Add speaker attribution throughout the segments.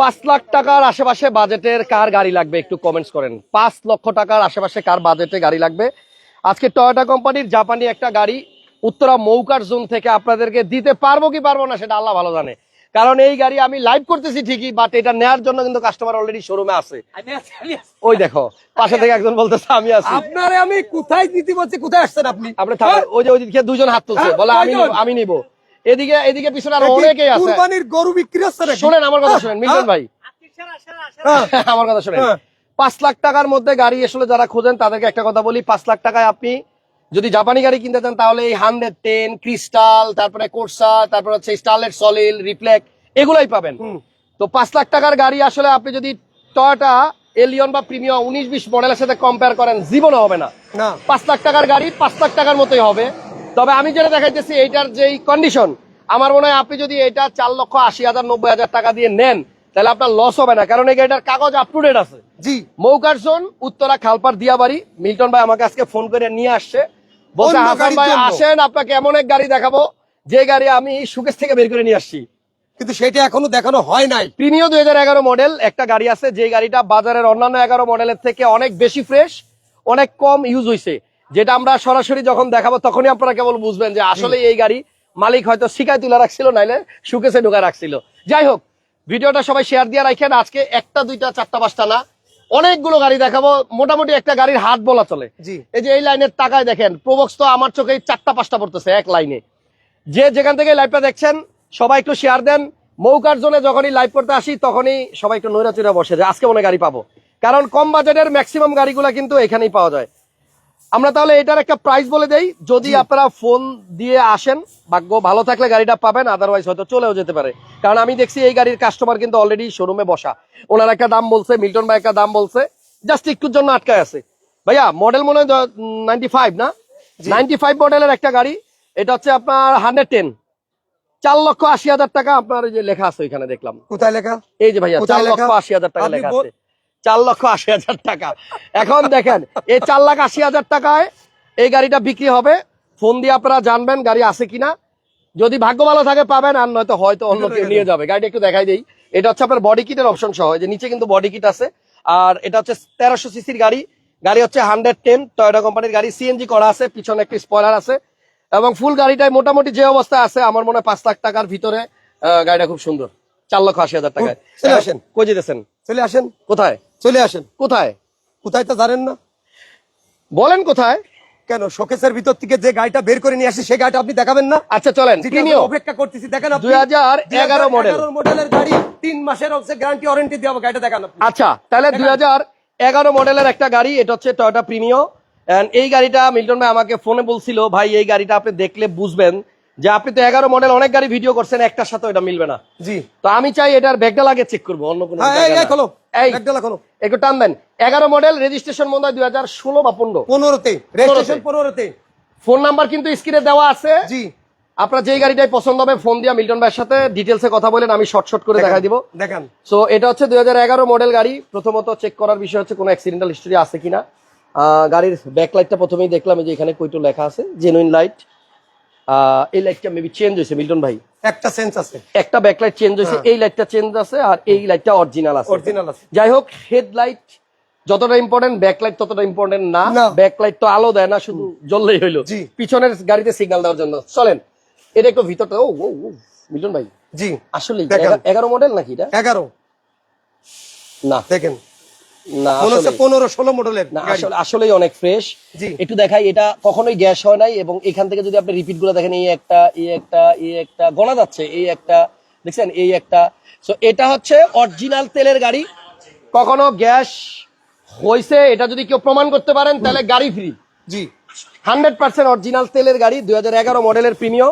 Speaker 1: পাঁচ লাখ টাকার আশেপাশে বাজেটের কার গাড়ি লাগবে একটু কমেন্টস করেন। পাঁচ লক্ষ টাকার আশেপাশে কার বাজেটে গাড়ি লাগবে? আজকে টয়োটা কোম্পানির জাপানি একটা গাড়ি উত্তরা মৌকার জোন থেকে আপনাদেরকে দিতে পারব কি পারব না সেটা আল্লাহ ভালো জানে। কারণ এই গাড়ি আমি লাইভ করতেছি ঠিকই বাট এটা নেওয়ার জন্য কিন্তু কাস্টমার অলরেডি শোরুমে আছে। ওই দেখো পাশে থেকে একজন বলতেছে আমি আছি।
Speaker 2: আপনারে আমি কোথায় দিতে বলছি কোথায় আসছেন আপনি?
Speaker 1: আপনি ওই যে ওইদিকে দুজন হাত তুলছে
Speaker 2: হ্যাঁ,
Speaker 1: বলে আমি আমি নিব। এদিকে এদিকে পিছনে আরও অনেকেই আছে।
Speaker 2: কুরবানির গরু বিক্রি হচ্ছে নাকি?
Speaker 1: শোনেন আমার কথা শোনেন মিল্টন ভাই।
Speaker 2: হ্যাঁ,
Speaker 1: আমার কথা শোনেন।
Speaker 2: হ্যাঁ।
Speaker 1: পাঁচ লাখ টাকার মধ্যে গাড়ি আসলে যারা খোঁজেন তাদেরকে একটা কথা বলি পাঁচ লাখ টাকায় আপনি যদি জাপানি গাড়ি কিনতে চান তাহলে এই হান্ড্রেড টেন ক্রিস্টাল তারপরে কোর্সা তারপরে হচ্ছে স্টারলেট সলিল রিফ্লেক্ট এগুলাই পাবেন।
Speaker 2: হুম।
Speaker 1: তো পাঁচ লাখ টাকার গাড়ি আসলে আপনি যদি টয়টা এলিয়ন বা প্রিমিয়াম উনিশ বিশ মডেলের সাথে কম্পেয়ার করেন জীবনে হবে না।
Speaker 2: না।
Speaker 1: পাঁচ লাখ টাকার গাড়ি পাঁচ লাখ টাকার মতোই হবে। তবে আমি যেটা দেখাইতেছি এইটার যেই কন্ডিশন আমার মনে হয় আপনি যদি এটা চার লক্ষ আশি হাজার নব্বই হাজার টাকা দিয়ে নেন তাহলে আপনার লস হবে না। কারণ এই গাড়িটার কাগজ আপ টু ডেট আছে।
Speaker 2: জি।
Speaker 1: মৌকারজন উত্তরা খালপার দিয়াবাড়ি মিল্টন ভাই আমাকে আজকে ফোন করে নিয়ে আসছে। বলছে হাসান ভাই আসেন আপনাকে এমন এক গাড়ি দেখাবো যে গাড়ি আমি সুকেশ থেকে বের করে নিয়ে আসছি।
Speaker 2: কিন্তু সেটা এখনও দেখানো হয় নাই।
Speaker 1: প্রিমিও দুই হাজার মডেল একটা গাড়ি আছে যে গাড়িটা বাজারের অন্যান্য এগারো মডেলের থেকে অনেক বেশি ফ্রেশ অনেক কম ইউজ হয়েছে যেটা আমরা সরাসরি যখন দেখাবো তখনই আপনারা কেবল বুঝবেন যে আসলে এই গাড়ি মালিক হয়তো শিকায় তুলে রাখছিল নাইলে সুকেসে ঢুকা রাখছিল। যাই হোক ভিডিওটা সবাই শেয়ার দিয়ে রাখেন। আজকে একটা দুইটা চারটা পাঁচটা না অনেকগুলো গাড়ি দেখাবো। মোটামুটি একটা গাড়ির হাত বলা চলে।
Speaker 2: জি।
Speaker 1: এই যে এই লাইনের টাকায় দেখেন প্রবক্স তো আমার চোখে চারটা পাঁচটা পড়তেছে এক লাইনে। যে যেখান থেকে লাইভটা দেখছেন সবাই একটু শেয়ার দেন। মৌকার জন্য যখনই লাইভ করতে আসি তখনই সবাই একটু নৈরা চুরা বসে যায় আজকে মনে গাড়ি পাবো। কারণ কম বাজেটের ম্যাক্সিমাম গাড়িগুলো কিন্তু এখানেই পাওয়া যায়। আমরা তাহলে এটার একটা প্রাইস বলে দেই। যদি আপনারা ফোন দিয়ে আসেন ভাগ্য ভালো থাকলে গাড়িটা পাবেন আদারওয়াইজ হয়তো চলেও যেতে পারে। কারণ আমি দেখছি এই গাড়ির কাস্টমার কিন্তু অলরেডি শোরুমে বসা। ওনার একটা দাম বলছে মিল্টন ভাই একটা দাম বলছে জাস্ট একটুর জন্য আটকায় আছে। ভাইয়া মডেল মনে হয় নাইনটি ফাইভ না? নাইনটি ফাইভ মডেলের একটা গাড়ি এটা হচ্ছে আপনার হান্ড্রেড টেন চার লক্ষ আশি হাজার টাকা আপনার যে লেখা আছে ওইখানে দেখলাম।
Speaker 2: কোথায় লেখা?
Speaker 1: এই যে ভাইয়া চার লক্ষ আশি হাজার টাকা লেখা আছে। চার লক্ষ আশি হাজার টাকা। এখন দেখেন এই চার লাখ আশি হাজার টাকায় এই গাড়িটা বিক্রি হবে। ফোন দিয়ে আপনারা জানবেন গাড়ি আছে কিনা। যদি ভাগ্য ভালো থাকে পাবেন আর নয়তো হয়তো অন্য কেউ নিয়ে যাবে। গাড়িটা একটু দেখাই দেই। এটা হচ্ছে আপনার বডি কিটের অপশন সহ। যে নিচে কিন্তু বডি কিট আছে। আর এটা হচ্ছে তেরোশো সিসির গাড়ি। গাড়ি হচ্ছে হান্ড্রেড টেন টয়োটা কোম্পানির গাড়ি। সিএনজি করা আছে পিছনে একটি স্পয়লার আছে। এবং ফুল গাড়িটাই মোটামুটি যে অবস্থা আছে আমার মনে হয় পাঁচ লাখ টাকার ভিতরে গাড়িটা খুব সুন্দর। চার লক্ষ আশি হাজার টাকায়। কই যেতেছেন?
Speaker 2: চলে আসেন।
Speaker 1: কোথায়?
Speaker 2: চলে আসেন।
Speaker 1: কোথায়?
Speaker 2: কোথায় তো জানেন না?
Speaker 1: বলেন কোথায়?
Speaker 2: কেন শোকেসের ভিতর থেকে যে গাড়িটা বের করে নিয়ে আসি সেই গাড়িটা আপনি দেখাবেন না?
Speaker 1: আচ্ছা চলেন
Speaker 2: অপেক্ষা করতেছি দেখেন আপনি।
Speaker 1: 2011 মডেল।
Speaker 2: মডেলের গাড়ি তিন মাসের হচ্ছে গ্যারান্টি ওয়ারেন্টি দেওয়া গাড়িটা দেখান
Speaker 1: আচ্ছা তাহলে দুই হাজার এগারো মডেলের একটা গাড়ি এটা হচ্ছে টয়টা প্রিমিও এই গাড়িটা মিল্টন ভাই আমাকে ফোনে বলছিল ভাই এই গাড়িটা আপনি দেখলে বুঝবেন যে আপনি তো এগারো মডেল অনেক গাড়ি ভিডিও করছেন একটার সাথে ওটা মিলবে না।
Speaker 2: জি।
Speaker 1: তো আমি চাই এটার ব্যাগটা লাগে চেক করব অন্য কোনো
Speaker 2: হ্যাঁ। খোলো
Speaker 1: এই
Speaker 2: খোলো।
Speaker 1: একটু টান দেন। এগারো মডেল রেজিস্ট্রেশন মনে হয় দুই হাজার ষোলো বা পনেরো।
Speaker 2: পনেরোতে রেজিস্ট্রেশন পনেরোতে।
Speaker 1: ফোন নাম্বার কিন্তু স্ক্রিনে দেওয়া আছে।
Speaker 2: জি।
Speaker 1: আপনার যেই গাড়িটাই পছন্দ হবে ফোন দিয়া মিল্টন ভাইয়ের সাথে ডিটেলসে কথা বলেন আমি শর্ট শর্ট করে দেখা দিব।
Speaker 2: দেখান।
Speaker 1: সো এটা হচ্ছে দুই হাজার এগারো মডেল গাড়ি। প্রথমত চেক করার বিষয় হচ্ছে কোনো অ্যাক্সিডেন্টাল হিস্টরি আছে কিনা। আহ, গাড়ির ব্যাক লাইটটা প্রথমেই দেখলাম যে এখানে কইটো লেখা আছে জেনুইন লাইট এই লাইটটা মেবি চেঞ্জ হয়েছে মিল্টন ভাই।
Speaker 2: একটা সেন্স আছে।
Speaker 1: একটা ব্যাক লাইট চেঞ্জ হয়েছে এই লাইটটা চেঞ্জ আছে আর এই লাইটটা অরিজিনাল আছে।
Speaker 2: অরিজিনাল আছে।
Speaker 1: যাই হোক হেডলাইট যতটা ইম্পর্টেন্ট ব্যাকলাইট ততটা ইম্পর্টেন্ট না। ব্যাকলাইট তো আলো দেয় না শুধু জ্বললেই হইল।
Speaker 2: জি।
Speaker 1: পিছনের গাড়িতে সিগন্যাল দেওয়ার জন্য। চলেন এটা একটু ভিতরটা ও ও ও, মিল্টন ভাই।
Speaker 2: জি।
Speaker 1: আসলে এগারো মডেল নাকি এটা?
Speaker 2: এগারো।
Speaker 1: না।
Speaker 2: দেখেন। পনেরো ষোলো মডেলের
Speaker 1: আসলেই অনেক ফ্রেশ। একটু দেখাই এটা কখনোই গ্যাস হয় নাই এবং এখান থেকে যদি আপনি রিপিটগুলো দেখেন এই একটা এই একটা এই একটা যাচ্ছে এই একটা দেখছেন? এই একটা। সো এটা হচ্ছে অরিজিনাল তেলের গাড়ি। কখনো গ্যাস হয়েছে এটা যদি কেউ প্রমাণ করতে পারেন তাহলে গাড়ি ফ্রি
Speaker 2: জি।
Speaker 1: হান্ড্রেড পার্সেন্ট অরিজিনাল তেলের গাড়ি দু হাজার এগারো মডেলের প্রিমিয়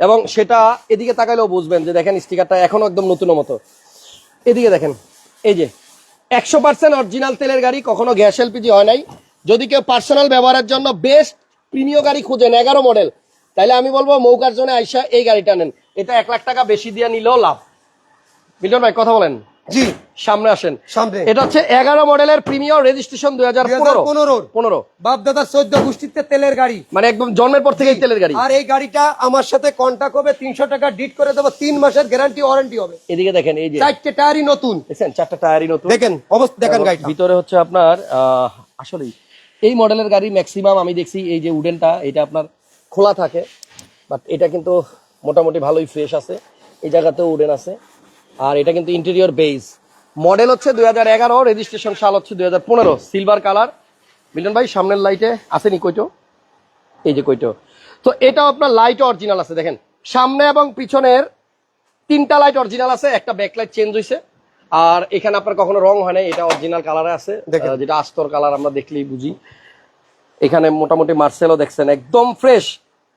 Speaker 1: এবং সেটা এদিকে তাকাইলেও বুঝবেন যে দেখেন স্টিকারটা এখনও একদম নতুনের মতো। এদিকে দেখেন এই যে একশো পার্সেন্ট অরিজিনাল তেলের গাড়ি কখনো গ্যাস এলপিজি হয় নাই। যদি কেউ পার্সোনাল ব্যবহারের জন্য বেস্ট প্রিমিয় গাড়ি খুঁজেন এগারো মডেল তাহলে আমি বলব মৌকার জন্য আইসা এই গাড়িটা নেন। এটা এক লাখ টাকা বেশি দিয়ে নিলেও লাভ। মিলন ভাই, কথা বলেন।
Speaker 2: জি।
Speaker 1: সামনে আসেন।
Speaker 2: সামনে।
Speaker 1: এটা হচ্ছে এগারো মডেলের প্রিমিয়ার রেজিস্ট্রেশন দুই হাজার পনেরো। পনেরো।
Speaker 2: বাপ দাদা চোদ্দ গোষ্ঠীতে তেলের গাড়ি।
Speaker 1: মানে একদম জন্মের পর থেকেই তেলের গাড়ি।
Speaker 2: আর এই গাড়িটা আমার সাথে কন্টাক্ট হবে তিনশো টাকা ডিট করে দেবো তিন মাসের গ্যারান্টি ওয়ারেন্টি হবে।
Speaker 1: এদিকে দেখেন এই যে।
Speaker 2: চারটে টায়ারই নতুন।
Speaker 1: দেখছেন চারটা টায়ারই নতুন।
Speaker 2: দেখেন অবস্থা দেখেন গাড়িটা।
Speaker 1: ভিতরে হচ্ছে আপনার আসলেই এই মডেলের গাড়ি ম্যাক্সিমাম আমি দেখছি এই যে উডেনটা এটা আপনার খোলা থাকে বাট এটা কিন্তু মোটামুটি ভালোই ফ্রেশ আছে। এই জায়গাতেও উডেন আছে। আর এটা কিন্তু ইন্টেরিয়র বেজ মডেল হচ্ছে দুই হাজার এগারো রেজিস্ট্রেশন সাল হচ্ছে দুই হাজার পনেরো সিলভার কালার মিলন ভাই সামনের লাইটে আসেনি কইটো? এই যে কইটো। তো এটা আপনার লাইট অরিজিনাল আছে দেখেন। সামনে এবং পিছনের তিনটা লাইট অরিজিনাল আছে একটা ব্যাকলাইট চেঞ্জ হয়েছে আর এখানে আপনার কখনো রং হয় না এটা অরিজিনাল কালারে আছে।
Speaker 2: দেখেন।
Speaker 1: যেটা আস্তর কালার আমরা দেখলেই বুঝি। এখানে মোটামুটি মার্সেলও দেখছেন একদম ফ্রেশ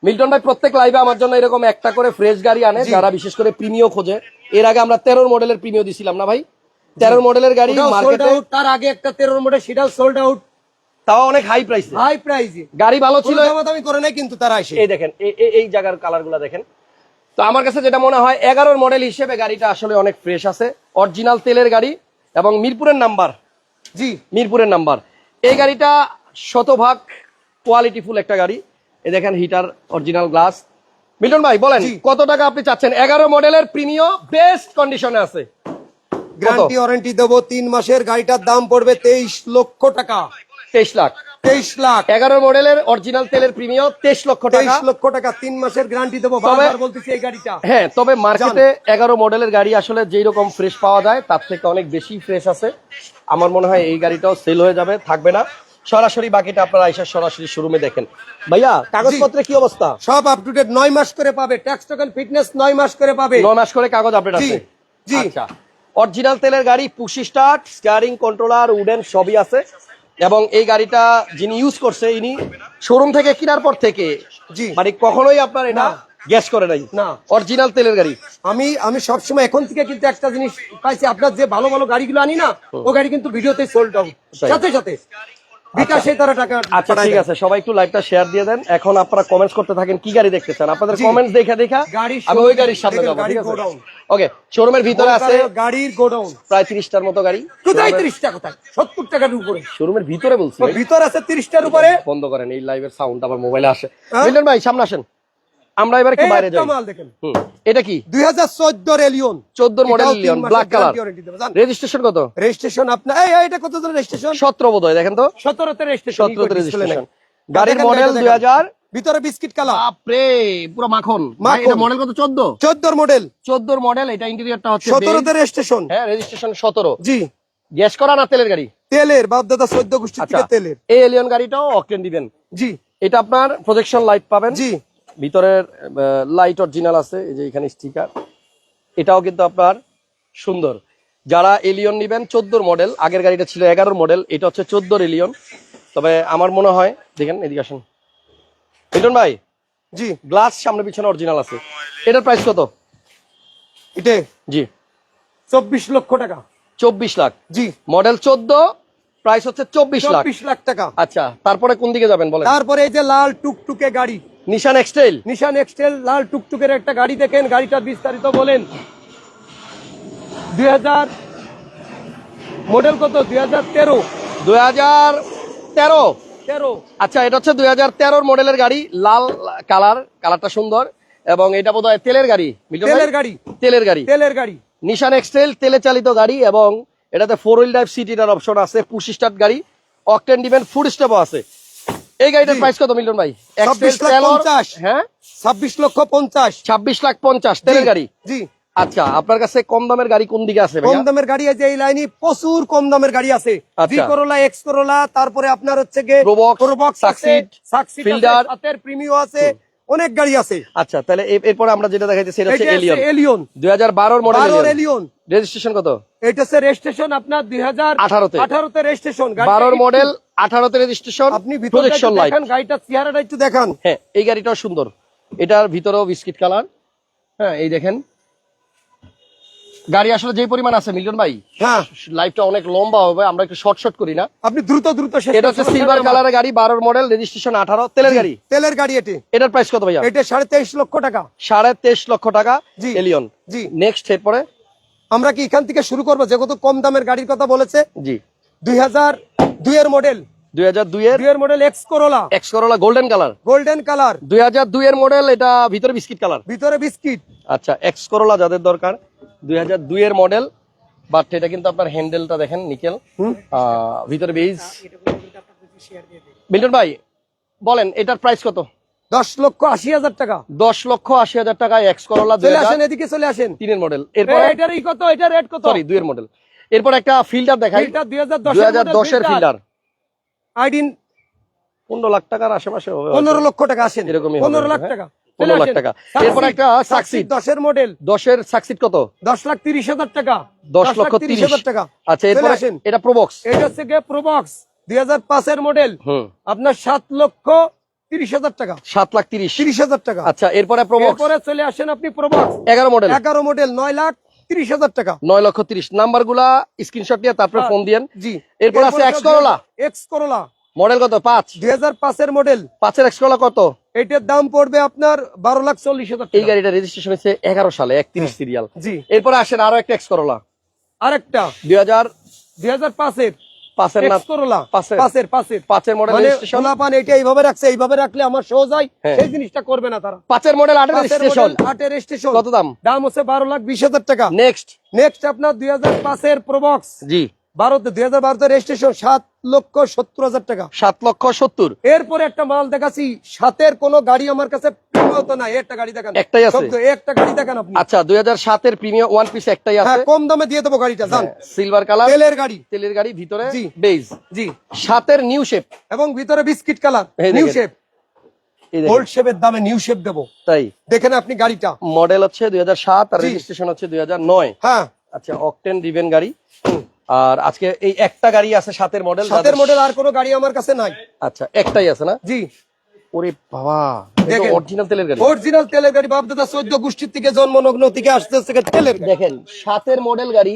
Speaker 1: মিল্টন ভাই প্রত্যেক লাইভে আমার জন্য এরকম একটা করে ফ্রেশ গাড়ি আনে যারা বিশেষ করে প্রিমিও খোঁজে। এর আগে আমরা তেরোর মডেলের প্রিমিও দিছিলাম না ভাই? তেরোর মডেলের গাড়ি মার্কেটে
Speaker 2: তার আগে একটা তেরোর মডেল সেটাও সোল্ড আউট
Speaker 1: তাও অনেক হাই প্রাইস
Speaker 2: হাই প্রাইসে
Speaker 1: গাড়ি ভালো ছিল।
Speaker 2: দামি করে নাই কিন্তু তারা এসে।
Speaker 1: এই দেখেন এই- জায়গার কালারগুলা দেখেন। তো আমার কাছে যেটা মনে হয় এগারোর মডেল হিসেবে গাড়িটা আসলে অনেক ফ্রেশ আছে। অরিজিনাল তেলের গাড়ি এবং মিরপুরের নাম্বার
Speaker 2: জি।
Speaker 1: মিরপুরের নাম্বার এই গাড়িটা শতভাগ কোয়ালিটিফুল একটা গাড়ি। এই দেখেন হিটার অরিজিনাল গ্লাস মিল্টন ভাই বলেন কত টাকা আপনি চাচ্ছেন? এগারো মডেলের প্রিমিয় বেস্ট কন্ডিশনে আছে।
Speaker 2: গ্যারান্টি ওয়ারেন্টি দেবো তিন মাসের গাড়িটার দাম পড়বে তেইশ লক্ষ টাকা।
Speaker 1: তেইশ লাখ।
Speaker 2: তেইশ লাখ।
Speaker 1: এগারো মডেলের অরিজিনাল তেলের প্রিমিয় তেইশ লক্ষ
Speaker 2: তেইশ
Speaker 1: টাকা
Speaker 2: লক্ষ টাকা তিন মাসের গ্যারান্টি দেবো। বারবার বলতেছি এই গাড়িটা।
Speaker 1: হ্যাঁ তবে মার্কেটে এগারো মডেলের গাড়ি আসলে যেই রকম ফ্রেশ পাওয়া যায় তার থেকে অনেক বেশি ফ্রেশ আছে। আমার মনে হয় এই গাড়িটাও সেল হয়ে যাবে থাকবে না। সরাসরি বাকিটা আপনারা এসে সরাসরি শোরুমে দেখেন। ভাইয়া কাগজপত্রে কি অবস্থা?
Speaker 2: সব আপ টু ডেট নয় মাস করে পাবে। ট্যাক্স টোকেন ফিটনেস নয় মাস করে পাবে।
Speaker 1: নয় মাস করে কাগজ আপডেট আছে?
Speaker 2: জি।
Speaker 1: আচ্ছা। অরিজিনাল তেলের গাড়ি push start steering controller wooden সবই আছে। এবং এই গাড়িটা যিনি ইউজ করছে ইনি শোরুম থেকে কেনার পর থেকে
Speaker 2: জি।
Speaker 1: মানে কখনোই আপনার এটা। গ্যাস করে নাই।
Speaker 2: না।
Speaker 1: অরিজিনাল তেলের গাড়ি।
Speaker 2: আমি আমি সবসময় এখন থেকে কিন্তু একটা জিনিস পাইছি আপনার যে ভালো ভালো গাড়িগুলো আনি না ও গাড়ি কিন্তু ভিডিওতে সোল্ড আউট। সাথে সাথে। বিকাশে তারা টাকা
Speaker 1: আচ্ছা ঠিক আছে সবাই একটু লাইভটা শেয়ার দিয়ে দেন। এখন আপনারা কমেন্টস করতে থাকেন কি গাড়ি দেখতে চান? আপনাদের কমেন্টস দেখে দেখা আমি ওই গাড়ির সামনে যাব ঠিক আছে। ওকে শোরুমের ভিতরে আছে
Speaker 2: গাড়ির গোডাউন।
Speaker 1: প্রায় তিরিশটার মতো গাড়ি।
Speaker 2: কোথায় তিরিশটা কোথায়? সত্তর টাকার উপরে।
Speaker 1: শোরুমের ভিতরে বলছি।
Speaker 2: ভিতরে আছে তিরিশটার উপরে।
Speaker 1: বন্ধ করেন এই লাইভের সাউন্ড আবার মোবাইলে আসে।
Speaker 2: হ্যাঁ?
Speaker 1: মিলন ভাই সামনে আসেন। আমরা এবার একটু বাইরে যাই।
Speaker 2: মাল দেখেন।
Speaker 1: এটা কি?
Speaker 2: দুই হাজার চোদ্দ এলিয়ন
Speaker 1: চোদ্দ মডেল লিওন ব্ল্যাক কালার রেজিস্ট্রেশন কত?
Speaker 2: রেজিস্ট্রেশন আপনার এই এটা কত রেজিস্ট্রেশন
Speaker 1: সতেরো বোধ হয় দেখেন তো।
Speaker 2: সতেরোতে রেজিস্ট্রেশন
Speaker 1: সতেরোতে রেজিস্ট্রেশন গাড়ির মডেল দুই হাজার
Speaker 2: ভিতরে বিস্কিট কালার
Speaker 1: বাপরে পুরো মাখন। এটা মডেল কত? চোদ্দ?
Speaker 2: চোদ্দোর মডেল
Speaker 1: চোদ্দোর মডেল এটা ইন্টেরিয়রটা হচ্ছে
Speaker 2: সতেরোতে
Speaker 1: beige।
Speaker 2: রেজিস্ট্রেশন
Speaker 1: হ্যাঁ রেজিস্ট্রেশন সতেরো।
Speaker 2: জি।
Speaker 1: গ্যাস করা না তেলের গাড়ি?
Speaker 2: তেলের বাপ দাদা চোদ্দ গোষ্ঠী
Speaker 1: আচ্ছা।
Speaker 2: থেকে তেলের।
Speaker 1: এই এলিয়ন গাড়িটাও অকটেন দিবেন।
Speaker 2: জি।
Speaker 1: এটা আপনার প্রজেকশন লাইট পাবেন।
Speaker 2: জি।
Speaker 1: ভিতরের লাইট অরিজিনাল আছে এই যে এখানে স্টিকার এটাও কিন্তু আপনার সুন্দর। যারা এলিয়ন নিবেন চোদ্দোর মডেল আগের গাড়িটা ছিল এগারোর মডেল এটা হচ্ছে চোদ্দোর এলিয়ন তবে আমার মনে হয় দেখেন এদিকে আসুন। মিল্টন ভাই?
Speaker 2: জি।
Speaker 1: গ্লাস সামনে পিছনে অরিজিনাল আছে। এটার প্রাইস কত?
Speaker 2: এটা?
Speaker 1: জি।
Speaker 2: চব্বিশ লক্ষ টাকা।
Speaker 1: চব্বিশ লাখ।
Speaker 2: জি।
Speaker 1: মডেল চোদ্দ প্রাইস হচ্ছে চব্বিশ লাখ।
Speaker 2: লাখ টাকা।
Speaker 1: আচ্ছা তারপরে কোন দিকে যাবেন বলেন?
Speaker 2: তারপরে এই যে লাল টুকটুকে গাড়ি।
Speaker 1: নিশান এক্সটেল
Speaker 2: নিশান এক্সটেল লাল টুকটুকের একটা গাড়ি দেখেন গাড়িটা বিস্তারিত বলেন। দুই হাজার মডেল কত? দুই হাজার তেরো।
Speaker 1: দুই হাজার তেরো।
Speaker 2: তেরো।
Speaker 1: আচ্ছা এটা হচ্ছে দুই হাজার তেরোর মডেলের গাড়ি লাল কালার কালারটা সুন্দর এবং এটা বোধ হয় তেলের গাড়ি
Speaker 2: তেলের গাড়ি।
Speaker 1: তেলের গাড়ি।
Speaker 2: তেলের গাড়ি।
Speaker 1: নিশান এক্সটেল তেলে চালিত গাড়ি এবং এটাতে ফোর হুইল ড্রাইভ সিটিটার অপশন আছে পুশ স্টার্ট গাড়ি অকটেন ডিভেন ফুড স্টেপও আছে। এই গাড়িটার প্রাইস কত মিলন ভাই। হ্যাঁ?
Speaker 2: ছাব্বিশ লক্ষ পঞ্চাশ।
Speaker 1: ছাব্বিশ লাখ পঞ্চাশ তেলের গাড়ি?
Speaker 2: জি।
Speaker 1: আচ্ছা আপনার কাছে কম দামের গাড়ি কোন দিকে আছে
Speaker 2: কম দামের গাড়ি আছে এই লাইনে প্রচুর কম দামের গাড়ি আছে।
Speaker 1: আচ্ছা।
Speaker 2: জি করোলা এক্স করোলা তারপরে আপনার হচ্ছে গিয়ে
Speaker 1: Probox,
Speaker 2: Probox
Speaker 1: Succeed,
Speaker 2: Succeed
Speaker 1: Fielder।
Speaker 2: Premio আছে। অনেক গাড়ি আছে।
Speaker 1: আচ্ছা তাহলে এরপর আমরা যেটা দেখাইতেছি সেটা হচ্ছে এলিয়ন
Speaker 2: এলিয়ন
Speaker 1: দুই হাজার বারোর মডেল
Speaker 2: এলিয়ন
Speaker 1: রেজিস্ট্রেশন কত?
Speaker 2: এটা হচ্ছে রেজিস্ট্রেশন আপনার দুই হাজার
Speaker 1: 18 তে।
Speaker 2: রেজিস্ট্রেশন রেজিস্ট্রেশন
Speaker 1: বারোর মডেল আঠারোতে রেজিস্ট্রেশন
Speaker 2: আপনি ভিতরে
Speaker 1: প্রজেকশন লাইট
Speaker 2: দেখেন গাড়িটা চেহারাটা একটু দেখান।
Speaker 1: হ্যাঁ এই গাড়িটাও সুন্দর। এটার ভিতরেও বিস্কিট কালার। হ্যাঁ এই দেখেন গাড়ি আসলে যে পরিমাণ আছে মিল্টন ভাই
Speaker 2: হ্যাঁ।
Speaker 1: লাইফটা অনেক লম্বা হবে আমরা একটু শর্ট শর্ট করি না।
Speaker 2: আপনি দ্রুত দ্রুত
Speaker 1: এটা হচ্ছে সিলভার। কালারের গাড়ি বারোর মডেল রেজিস্ট্রেশন আঠারো তেলের গাড়ি।
Speaker 2: তেলের গাড়ি এটি।
Speaker 1: এটার প্রাইস কত ভাইয়া?
Speaker 2: এটা সাড়ে তেইশ লক্ষ টাকা।
Speaker 1: সাড়ে তেইশ লক্ষ টাকা
Speaker 2: জি।
Speaker 1: এলিয়ন
Speaker 2: জি।
Speaker 1: নেক্সট এরপরে?
Speaker 2: আমরা কি এখান থেকে শুরু করব? যেহেতু কম দামের গাড়ির কথা বলেছে।
Speaker 1: জি।
Speaker 2: দুই হাজার দুই এর মডেল
Speaker 1: দুই হাজার দুই এর
Speaker 2: দুই এর model X Corolla
Speaker 1: X Corolla golden colour
Speaker 2: golden colour
Speaker 1: দুই হাজার দুই এর মডেল এটা ভিতরে বিস্কিট কালার
Speaker 2: ভিতরে বিস্কিট
Speaker 1: আচ্ছা এক্স করোলা যাদের দরকার। দুই হাজার দুই এর মডেল বাট এটা কিন্তু আপনার হ্যান্ডেলটা দেখেন নিকেল ভিতরে বেজ মিল্টন ভাই বলেন এটার প্রাইস কত?
Speaker 2: দশ লক্ষ আশি হাজার টাকা।
Speaker 1: দশ লক্ষ আশি হাজার টাকায় এক্স করোলা
Speaker 2: চলে আসেন এদিকে চলে আসেন।
Speaker 1: তিনের মডেল এরপর
Speaker 2: এটার কত? এটা রেট কত?
Speaker 1: সরি দুইয়ের মডেল এরপর একটা ফিল্টার দেখাই।
Speaker 2: এটা দুই হাজার
Speaker 1: দশের ফিল্টার
Speaker 2: আইডিন
Speaker 1: পনেরো লাখ টাকার আশেপাশে হবে।
Speaker 2: পনেরো লক্ষ টাকা আসেন।
Speaker 1: এরকমই
Speaker 2: পনেরো লাখ
Speaker 1: হ্যাঁ।
Speaker 2: টাকা।
Speaker 1: পনেরো লাখ টাকা। এরপর একটা Succeed।
Speaker 2: দশের মডেল
Speaker 1: দশের সাকসিড কত?
Speaker 2: দশ লাখ তিরিশ হাজার টাকা।
Speaker 1: দশ লক্ষ তিরিশ
Speaker 2: হাজার টাকা।
Speaker 1: আচ্ছা এরপর এটা প্রবক্স
Speaker 2: এটা হচ্ছে প্রবক্স দুই হাজার পাঁচের মডেল আপনার সাত লক্ষ তিরিশ হাজার টাকা।
Speaker 1: সাত লাখ তিরিশ।
Speaker 2: তিরিশ হাজার টাকা।
Speaker 1: আচ্ছা এরপরে প্রবক্স
Speaker 2: এরপরে চলে আসেন আপনি প্রবক্স
Speaker 1: এগারো মডেল
Speaker 2: এগারো মডেল নয় লাখ তিরিশ হাজার টাকা।
Speaker 1: নয় লক্ষ তিরিশ। নাম্বারগুলা স্ক্রিনশট নিয়ে তারপরে
Speaker 2: হ্যাঁ।
Speaker 1: ফোন দিয়েন।
Speaker 2: জি।
Speaker 1: এরপর আছে X Corolla
Speaker 2: X Corolla
Speaker 1: model কত? পাঁচ।
Speaker 2: দুই হাজার পাঁচের মডেল।
Speaker 1: পাঁচের এক্স করোলা কত?
Speaker 2: এটার দাম পড়বে আপনার বারো লাখ চল্লিশ হাজার
Speaker 1: এই গাড়িটা রেজিস্ট্রেশন হয়েছে এগারো সালে একত্রিশ সিরিয়াল
Speaker 2: জি।
Speaker 1: এরপরে আসেন আরও একটা এক্স করোলা
Speaker 2: আরেকটা।
Speaker 1: দুই হাজার
Speaker 2: দুই হাজার পাঁচের।
Speaker 1: পাঁচের না
Speaker 2: এক্স
Speaker 1: পাঁচের?
Speaker 2: পাঁচের পাঁচের।
Speaker 1: পাঁচের মডেল রেজিস্ট্রেশন
Speaker 2: সোনাপান এটা এইভাবে রাখছে এইভাবে রাখলে আমার সহজ হয়
Speaker 1: হ্যাঁ।
Speaker 2: সেই জিনিসটা করবে না তারা।
Speaker 1: পাঁচের মডেল আটের
Speaker 2: পাঁচের আটের স্টেশন
Speaker 1: কত দাম?
Speaker 2: দাম হচ্ছে বারো লাখ বিশ হাজার টাকা।
Speaker 1: নেক্সট
Speaker 2: নেক্সট আপনার দুই হাজার পাঁচের প্রবক্স
Speaker 1: জি।
Speaker 2: বারোতে দুই হাজার বারোতে রেজিস্ট্রেশন সাত লক্ষ সত্তর হাজার টাকা।
Speaker 1: সাত লক্ষ সত্তর।
Speaker 2: এরপরে একটা মাল দেখাচ্ছি সাতের কোনো গাড়ি আমার কাছে একটা গাড়ি দেখান।
Speaker 1: একটাই আছে?
Speaker 2: একটা গাড়ি দেখান আপনি।
Speaker 1: আচ্ছা দুই হাজার সাতের প্রিমিয়াম ওয়ান পিস একটাই
Speaker 2: হ্যাঁ
Speaker 1: আছে
Speaker 2: কম দামে দিয়ে দেবো গাড়িটা জান।
Speaker 1: সিলভার কালার
Speaker 2: তেলের গাড়ি।
Speaker 1: তেলের গাড়ি ভিতরে
Speaker 2: জি।
Speaker 1: বেজ
Speaker 2: জি।
Speaker 1: সাতের নিউ শেপ
Speaker 2: এবং ভিতরে biscuit colour new shape old শেপের দামে নিউ শেপ দেবো।
Speaker 1: তাই।
Speaker 2: দেখেন আপনি গাড়িটা।
Speaker 1: মডেল হচ্ছে দুই হাজার সাত আর। রেজিস্ট্রেশন হচ্ছে দুই হাজার নয়।
Speaker 2: হ্যাঁ।
Speaker 1: আচ্ছা অকটেন ডিভেন গাড়ি। আর আজকে এই একটা গাড়ি আছে সাতের মডেল
Speaker 2: সাতের মডেল আর কোনো গাড়ি আমার কাছে নাই।
Speaker 1: আচ্ছা একটাই আছে না?
Speaker 2: জি।
Speaker 1: ওরে বাবা
Speaker 2: দেখেন।
Speaker 1: অরিজিনাল তেলের গাড়ি।
Speaker 2: অরিজিনাল তেলের গাড়ি বাপ দাদা চোদ্দ গোষ্ঠীর থেকে জন্মনগ্ন থেকে আসতে আসতে তেলের
Speaker 1: দেখেন সাতের মডেল গাড়ি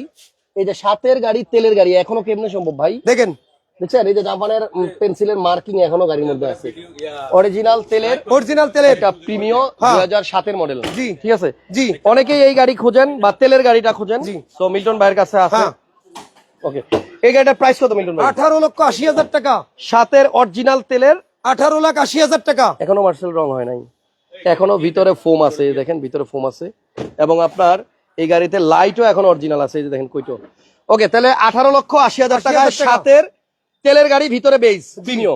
Speaker 1: এই যে সাতের গাড়ি তেলের গাড়ি এখনও কেমনে সম্ভব ভাই?
Speaker 2: দেখেন।
Speaker 1: দেখছেন এই যে জাপানের পেন্সিলের মার্কিং এখনও গাড়ির মধ্যে আছে। অরিজিনাল তেলের
Speaker 2: অরিজিনাল তেলের।
Speaker 1: একটা প্রিমিয়
Speaker 2: হ্যাঁ।
Speaker 1: দুই হাজার সাতের মডেল
Speaker 2: জি।
Speaker 1: ঠিক আছে?
Speaker 2: জি।
Speaker 1: অনেকেই এই গাড়ি খোঁজেন বা তেলের গাড়িটা খোঁজেন।
Speaker 2: জি।
Speaker 1: তো মিল্টন ভাইয়ের কাছে আছে।
Speaker 2: হ্যাঁ।
Speaker 1: ওকে এই গাড়িটার প্রাইস কত ভাই?
Speaker 2: লক্ষ হাজার টাকা।
Speaker 1: সাতের অরিজিনাল তেলের?
Speaker 2: আঠারো লাখ আশি হাজার টাকা।
Speaker 1: এখনও মার্সেল রং হয় নাই। এখনও ভিতরে ফোম আছে দেখেন ভিতরে ফোম আছে। এবং আপনার এই গাড়িতে লাইটও এখন অরিজিনাল আছে এই যে দেখেন কইটো। ওকে তাহলে আঠারো লক্ষ আশি হাজার টাকা। সাতের তেলের গাড়ি ভিতরে প্রিমিয়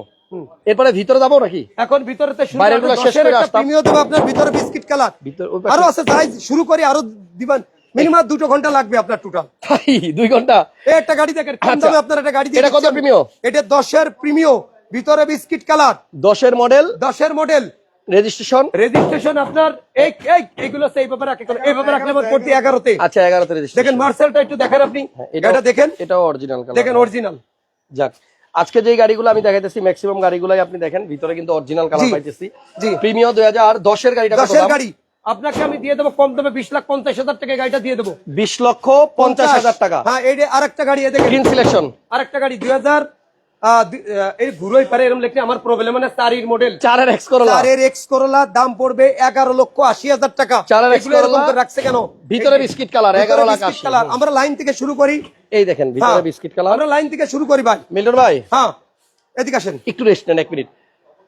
Speaker 1: এরপরে ভিতরে যাব নাকি?
Speaker 2: এখন ভিতরে
Speaker 1: বাইরেরগুলো শেষ করে আসতাম।
Speaker 2: প্রিমিয় দেবো আপনার ভিতরে বিস্কিট কালার
Speaker 1: ভিতর আরও
Speaker 2: আছে শুরু করি আরও দিবেন। মিনিমাম দুটো ঘণ্টা লাগবে আপনার টোটাল
Speaker 1: তাই, দুই
Speaker 2: ঘণ্টা? একটা গাড়ি দেখেন কম
Speaker 1: আচ্ছা।
Speaker 2: দামে আপনার একটা গাড়ি
Speaker 1: এটা কত। প্রিমিয়?
Speaker 2: এটা দশের প্রিমিয় ভিতরে বিস্কিট কালার
Speaker 1: দশের মডেল
Speaker 2: দশের মডেল
Speaker 1: রেজিস্ট্রেশন
Speaker 2: রেজিস্ট্রেশন আপনার এই এই এইগুলো হচ্ছে এইভাবে রাখে এইভাবে রাখলে আমার প্রতি এগারোতে।
Speaker 1: আচ্ছা এগারোতে
Speaker 2: দেখেন মার্সেলটা একটু দেখেন আপনি। এটা দেখেন।
Speaker 1: এটাও অরিজিনাল
Speaker 2: দেখেন অরিজিনাল
Speaker 1: যাক আজকে যে গাড়িগুলো আমি দেখাইতেছি ম্যাক্সিমাম গাড়িগুলাই আপনি দেখেন ভিতরে কিন্তু অরিজিনাল কালার পাইতেছি।
Speaker 2: জি।
Speaker 1: প্রিমিয় দুই হাজার দশের গাড়িটা
Speaker 2: দশের গাড়ি। আপনাকে আমি দিয়ে দেবো কম দামে বিশ লাখ পঞ্চাশ হাজার টাকা গাড়িটা দিয়ে দেবো।
Speaker 1: বিশ লক্ষ পঞ্চাশ হাজার টাকা।
Speaker 2: হ্যাঁ এই যে আরেকটা গাড়ি দেখেন।
Speaker 1: গ্রিন সিলেকশন
Speaker 2: আরেকটা গাড়ি দুই হাজার এই ঘুরোই পারে এরকম লিখলে আমার প্রবলেম মানে চারির মডেল
Speaker 1: চারের এক্স করলা
Speaker 2: চারের এক্স করোলা দাম পড়বে এগারো লক্ষ আশি হাজার টাকা।
Speaker 1: চারের করোলা,
Speaker 2: রাখছে কেন?
Speaker 1: ভিতরে বিস্কিট কালার এগারো লাখ আশি।
Speaker 2: কালার। আমরা লাইন থেকে শুরু করি।
Speaker 1: এই দেখেন ভিতরে
Speaker 2: হ্যাঁ।
Speaker 1: Biscuit colour.
Speaker 2: আমরা লাইন থেকে শুরু করি ভাই।
Speaker 1: মিল্টন ভাই।
Speaker 2: হ্যাঁ। এদিকে আসেন।
Speaker 1: একটু রেস্ট নেন এক মিনিট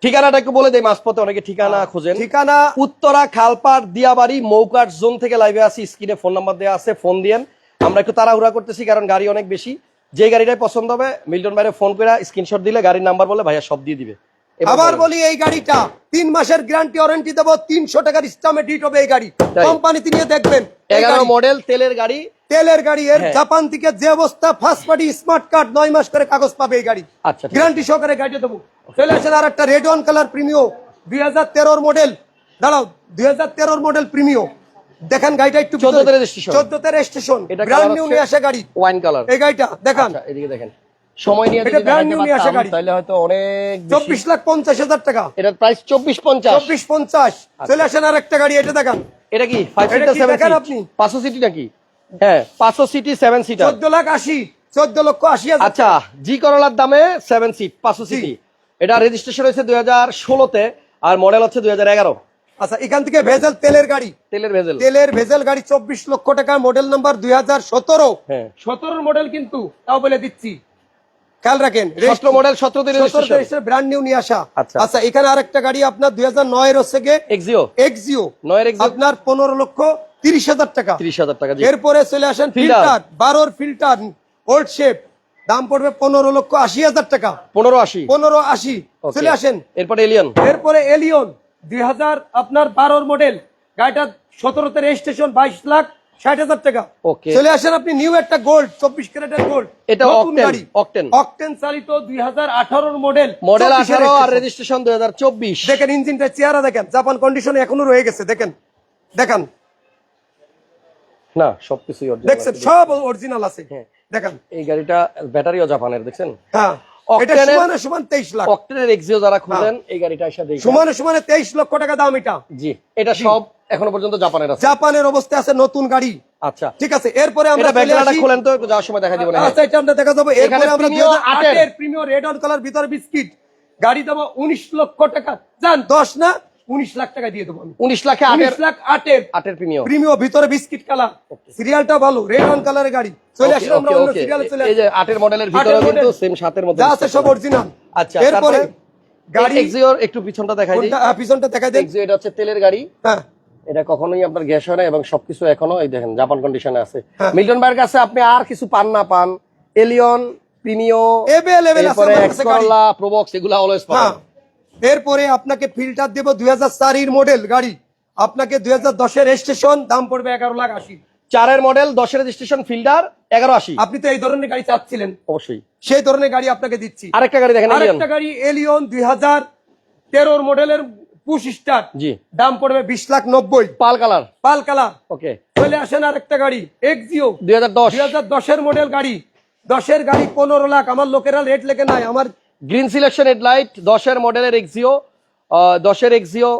Speaker 1: ঠিকানাটা একটু বলে দেয় মাঝপথে অনেকে ঠিকানা খোঁজেন।
Speaker 2: ঠিকানা
Speaker 1: উত্তরা খালপাট দিয়াবাড়ি মৌকাট জোন থেকে লাইভে আসি স্ক্রিনে ফোন নাম্বার দেওয়া আছে ফোন দিয়েন। আমরা একটু তাড়াহুড়া করতেছি কারণ গাড়ি অনেক বেশি। যে গাড়িটাই পছন্দ হবে মিল্টন ভাইরে ফোন করে স্ক্রিনশট দিলে গাড়ির নাম্বার বলে ভাইয়া সব দিয়ে দিবে।
Speaker 2: আবার বলি এই গাড়িটা তিন মাসের গ্যারান্টি ওয়ারেন্টি দেবো তিনশো টাকার ইস্টামে ডিট হবে এই গাড়ি।
Speaker 1: তাই?
Speaker 2: কোম্পানিতে নিয়ে দেখবেন
Speaker 1: এগারো মডেল তেলের গাড়ি
Speaker 2: তেলের গাড়ি এর
Speaker 1: হ্যাঁ।
Speaker 2: জাপান থেকে যে অবস্থা ফার্স্ট পার্টি স্মার্ট কার্ড নয় মাস করে কাগজ পাবে এই গাড়ি।
Speaker 1: আচ্ছা,
Speaker 2: গ্যারান্টি সহকারে গাড়ি দেবো। চলে আসেন আর একটা রেড ওয়ান কালার প্রিমিও দুই হাজার তেরোর মডেল দাঁড়াও দুই হাজার তেরোর মডেল প্রিমিও দেখেন গাড়িটা একটু
Speaker 1: 14 তে registration।
Speaker 2: চোদ্দতে রেজিস্ট্রেশন ব্র্যান্ড নিউ নিয়ে আসা গাড়ি।
Speaker 1: ওয়াইন কালার
Speaker 2: এই গাড়িটা দেখান।
Speaker 1: আচ্ছা এদিকে দেখেন। সময় নিয়ে
Speaker 2: এটা brand নিয়ে আসা গাড়ি।
Speaker 1: তাহলে হয়তো অনেক বেশি।
Speaker 2: চব্বিশ লাখ পঞ্চাশ হাজার টাকা।
Speaker 1: এটার প্রাইস চব্বিশ পঞ্চাশ।
Speaker 2: চব্বিশ পঞ্চাশ। চলে আসেন আর একটা গাড়ি এটা দেখান।
Speaker 1: এটা কি? সিটার
Speaker 2: আপনি?
Speaker 1: পাঁচশো সিটি নাকি? হ্যাঁ। পাঁচশো সিটি সেভেন সিটার
Speaker 2: চোদ্দ লাখ আশি চোদ্দ লক্ষ আশি
Speaker 1: আচ্ছা জি করলার দামে সেভেন সিট পাঁচশো সিটি। এটা রেজিস্ট্রেশন হয়েছে দুই হাজার ষোলোতে আর মডেল হচ্ছে দুই হাজার এগারো।
Speaker 2: আচ্ছা এখান থেকে ভেজেল তেলের গাড়ি।
Speaker 1: তেলের ভেজেল।
Speaker 2: তেলের ভেজেল গাড়ি চব্বিশ লক্ষ টাকা মডেল নাম্বার দুই হাজার সতেরো।
Speaker 1: হ্যাঁ।
Speaker 2: সতেরোর মডেল কিন্তু তাও বলে দিচ্ছি। খেয়াল রাখেন
Speaker 1: সতেরো মডেল সতেরো
Speaker 2: ব্র্যান্ড নিউ নিয়ে আসা।
Speaker 1: আচ্ছা।
Speaker 2: আচ্ছা এখানে আরেকটা গাড়ি আপনার দুই হাজার নয়ের হচ্ছে
Speaker 1: এক্সিও
Speaker 2: এক্সিও
Speaker 1: নয়ের
Speaker 2: আপনার পনেরো লক্ষ তিরিশ হাজার টাকা।
Speaker 1: ত্রিশ হাজার টাকা
Speaker 2: এরপরে চলে আসেন ফিল্টার বারোর ফিল্টার ওল্ড শেপ দাম পড়বে পনেরো লক্ষ আশি হাজার টাকা।
Speaker 1: পনেরো আশি।
Speaker 2: পনেরো আশি। চলে আসেন।
Speaker 1: এরপরে এলিয়ন
Speaker 2: এরপরে এলিয়ন দুই হাজার আপনার বারোর মডেল গাড়িটা সতেরোতে রেজিস্ট্রেশন বাইশ লাখ ষাট হাজার টাকা। চলে আসেন আপনি নিউ একটা গোল্ড চব্বিশ ক্যারেটের গোল্ড
Speaker 1: এটা
Speaker 2: গাড়ি।
Speaker 1: Octane।
Speaker 2: অকটেন চালিত দুই হাজার আঠারোর মডেল
Speaker 1: মডেল আঠারো আর রেজিস্ট্রেশন দুই হাজার চব্বিশ।
Speaker 2: দেখেন ইঞ্জিনটা চেহারা দেখেন জাপান কন্ডিশনে এখনও রয়ে গেছে দেখেন। দেখেন।
Speaker 1: না সবকিছুই
Speaker 2: দেখছেন সব অরিজিনাল আছে।
Speaker 1: হ্যাঁ।
Speaker 2: দেখেন।
Speaker 1: এই গাড়িটা ব্যাটারিও জাপানের দেখছেন?
Speaker 2: হ্যাঁ এটা সমানে সমান তেইশ লাখ।
Speaker 1: অক্টেনের এক্সিও যারা খুঁজেন এই গাড়িটা
Speaker 2: সমানে সমানে তেইশ লক্ষ টাকা দাম এটা।
Speaker 1: জি এটা সব এখনও পর্যন্ত জাপানের আছে।
Speaker 2: জাপানের অবস্থায় আছে নতুন গাড়ি।
Speaker 1: আচ্ছা।
Speaker 2: ঠিক আছে এরপরে আমরা
Speaker 1: ব্যাকলাটা খোলেন তো একটু যাওয়ার সময় দেখা দিব না
Speaker 2: আচ্ছা এটা আমরা দেখা যাব। এরপরে আমরা
Speaker 1: Premio আটের।
Speaker 2: প্রিমিয় রেড অন কালার ভিতরে বিস্কিট গাড়ি দেবো উনিশ লক্ষ টাকা। জান দশ না উনিশ লাখ টাকা দিয়ে দেবো আমি।
Speaker 1: উনিশ লাখে
Speaker 2: উনিশ লাখ আটের
Speaker 1: আটের প্রিমিয়াম
Speaker 2: ভিতরে বিস্কিট কালার। সিরিয়ালটা ভালো রেড অন কালারের গাড়ি। চলে আসলে আমরা অন্য সিরিয়ালে চলে
Speaker 1: এই যে আটের মডেলের ভিতরে কিন্তু সেম সাতের মধ্যে
Speaker 2: যা আছে সব অরিজিনাল
Speaker 1: আচ্ছা
Speaker 2: এরপরে গাড়ি
Speaker 1: এক্সিওর একটু পিছনটা দেখাই দিই।
Speaker 2: পিছনটা দেখাই দেন।
Speaker 1: এক্সিও এটা হচ্ছে তেলের গাড়ি।
Speaker 2: হ্যাঁ।
Speaker 1: এটা কখনোই আপনার গ্যাস হয় না এবং সবকিছু এখনও এই দেখেন জাপান কন্ডিশনে আছে।
Speaker 2: হ্যাঁ।
Speaker 1: মিল্টন ভাইয়ের কাছে আপনি আর কিছু পান না পান। এলিয়ন প্রিমিও
Speaker 2: আছে
Speaker 1: প্রবক্স এগুলা অলওয়েজ
Speaker 2: হ্যাঁ।
Speaker 1: পাবেন
Speaker 2: এরপরে আপনাকে ফিল্টার দেবো দুই হাজার চারির মডেল গাড়ি। আপনাকে দুই হাজার দশের রেজিস্ট্রেশন দাম পড়বে এগারো লাখ আশি।
Speaker 1: চারের মডেল দশের রেজিস্ট্রেশন ফিল্ডার এগারো আশি।
Speaker 2: আপনি তো এই ধরনের গাড়ি চাচ্ছিলেন।
Speaker 1: অবশ্যই।
Speaker 2: সেই ধরনের গাড়ি আপনাকে দিচ্ছি।
Speaker 1: আরেকটা গাড়ি দেখেন
Speaker 2: আরেকটা গাড়ি এলিয়ন দুই হাজার তেরোর মডেলের পুশ স্টার
Speaker 1: জি।
Speaker 2: দাম পড়বে বিশ লাখ নব্বই।
Speaker 1: Pearl colour.
Speaker 2: Pearl colour.
Speaker 1: Okay.
Speaker 2: চলে আসেন আরেকটা গাড়ি এক্সিও
Speaker 1: দুই হাজার দশ।
Speaker 2: দুই হাজার দশের মডেল গাড়ি। দশের গাড়ি পনেরো লাখ। আমার লোকেরা রেট লেগে নাই। আমার
Speaker 1: গ্রিন সিলেকশন হেডলাইট দশের মডেলের এক্সিও দশের এক্সিও